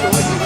Та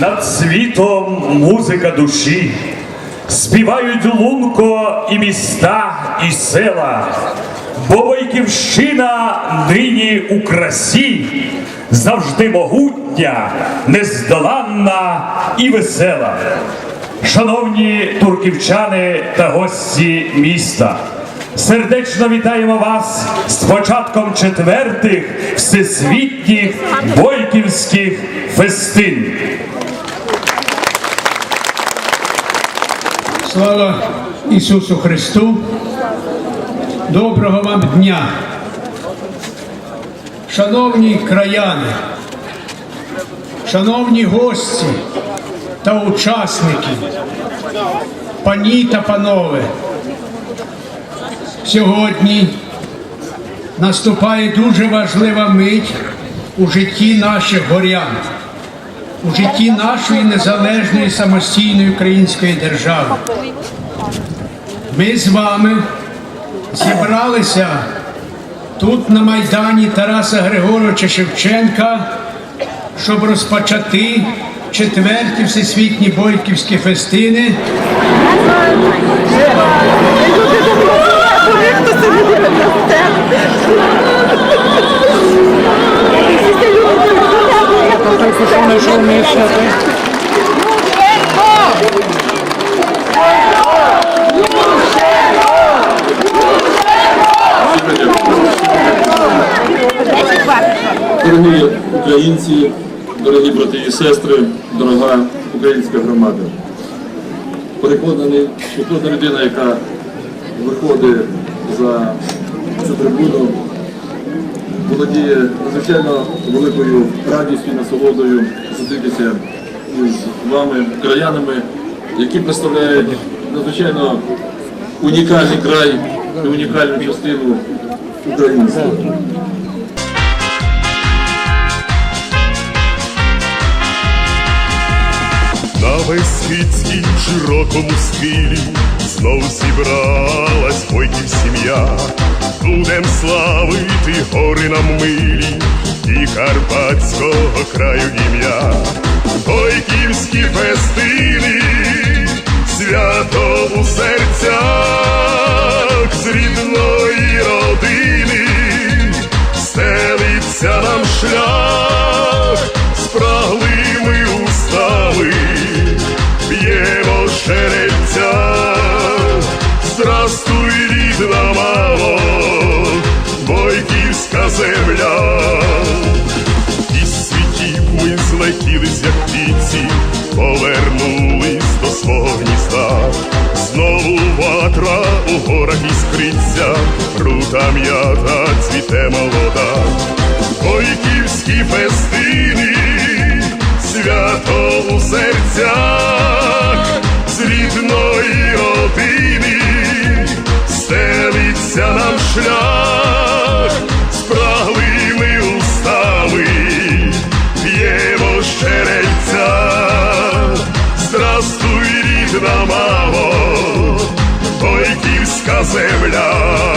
Над світом музика душі, співають лунко і міста, і села, бо Бойківщина нині у красі, завжди могутня, нездоланна і весела. Шановні турківчани та гості міста, сердечно вітаємо вас з початком четвертих всесвітніх бойківських фестин. Слава Ісусу Христу! Доброго вам дня! Шановні краяни, шановні гості та учасники, пані та панове, сьогодні наступає дуже важлива мить у житті наших горян, у житті нашої незалежної самостійної української держави. Ми з вами зібралися тут на Майдані Тараса Григоровича Шевченка, щоб розпочати четверті всесвітні бойківські фестини Дорогі українці, дорогі брати і сестри, дорога українська громада. Переконаний, що кожна людина, яка виходить за цю трибуну, володіє надзвичайно великою радістю і насолодою зустрітися із вами, краянами, які представляють надзвичайно унікальний край і унікальну частину українців. На Бескидській широкому схилі знов зібралась бойків сім'я. Будем славити гори нам милі і карпатського краю ім'я. Бойківські фестини, свято у серцях бойківська земля. Із світів ми злетілись, як птиці, повернулись до свого гнізда. Знову ватра у горах іскриться, рута м'ята цвіте молода. Бойківські фестини, свято у серцях, з рідної родини, стелиться нам шлях, рідна мамо, бойківська земля.